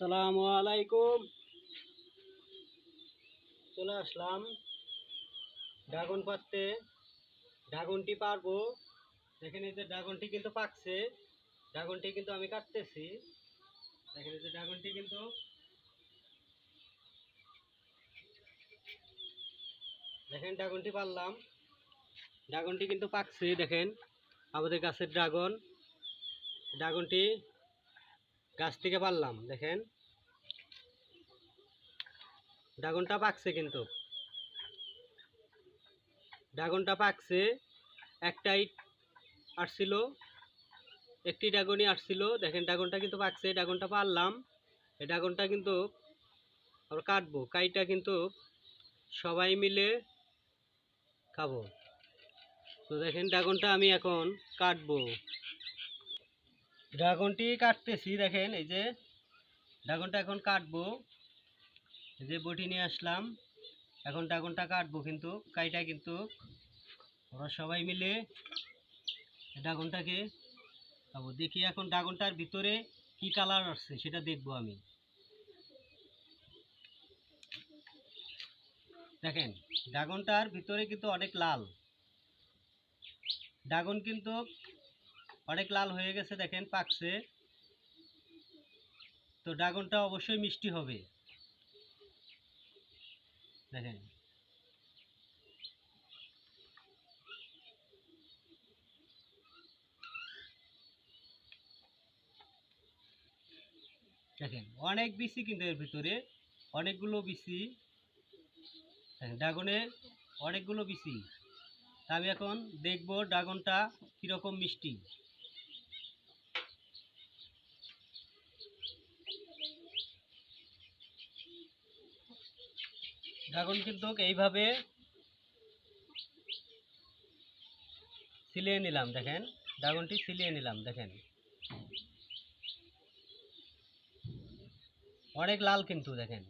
আসসালামু আলাইকুম। চলে আসলাম ড্রাগন পাততে ড্রাগনটি পারব দেখেন এই যে ড্রাগনটি কিন্তু পাকছে। ড্রাগনটি কিন্তু আমি কাটতেছি। দেখেন এই যে ড্রাগনটি কিন্তু দেখেন ড্রাগনটি পারলাম ড্রাগনটি কিন্তু পাকছে, দেখেন। আমাদের গাছের ড্রাগন। ড্রাগনটি গাছ থেকে পারলাম, দেখেন। ড্রাগনটা পাকছে কিন্তু। ড্রাগনটা পাকছে একটাই আসছিল একটি ড্রাগনই আসছিল দেখেন, ড্রাগনটা কিন্তু পাকছে, ড্রাগনটা পারলাম। এই ড্রাগনটা কিন্তু আমরা কাটবো, কাইটা কিন্তু সবাই মিলে খাব। তো দেখেন, ড্রাগনটা আমি এখন কাটবো। ড্রাগনটি কাটতেছি, দেখেন, এই যে ড্রাগনটা এখন কাটবো। এই যে বটি নিয়ে আসলাম, এখন ড্রাগনটা কাটবো কিন্তু, কাইটা কিন্তু ওরা সবাই মিলে ড্রাগনটাকে খাব। দেখি এখন ড্রাগনটার ভিতরে কি কালার আসছে, সেটা দেখব আমি। দেখেন, ড্রাগনটার ভিতরে কিন্তু অনেক লাল। ড্রাগন কিন্তু অনেক লাল হয়ে গেছে দেখেন পাকছে। তো ড্রাগনটা অবশ্যই মিষ্টি হবে। দেখেন। দেখেন, অনেক বিসি কিন্তু এর ভিতরে। অনেকগুলো বিসি দেখেন, ড্রাগনে অনেকগুলো বিসি আমি এখন দেখব ড্রাগনটা কীরকম মিষ্টি। ড্রাগন কিন্তু এইভাবে সিলিয়ে নিলাম, দেখেন। ড্রাগনটি সিলিয়ে নিলাম, দেখেন। অনেক লাল কিন্তু, দেখেন।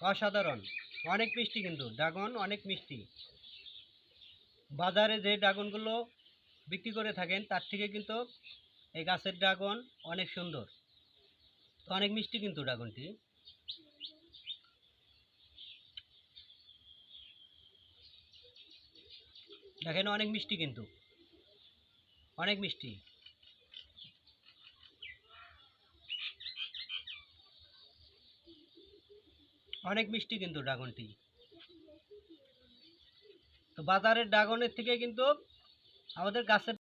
অসাধারণ, অনেক মিষ্টি কিন্তু, ড্রাগন অনেক মিষ্টি। বাজারে যে ড্রাগনগুলো বিক্রি করে থাকেন, তার থেকে কিন্তু এই গাছের ড্রাগন অনেক সুন্দর। তো অনেক মিষ্টি কিন্তু ড্রাগনটি। দেখেন, অনেক মিষ্টি কিন্তু। অনেক মিষ্টি। অনেক মিষ্টি কিন্তু ড্রাগনটি। তো বাজারের ড্রাগনের থেকে কিন্তু আমাদের গাছের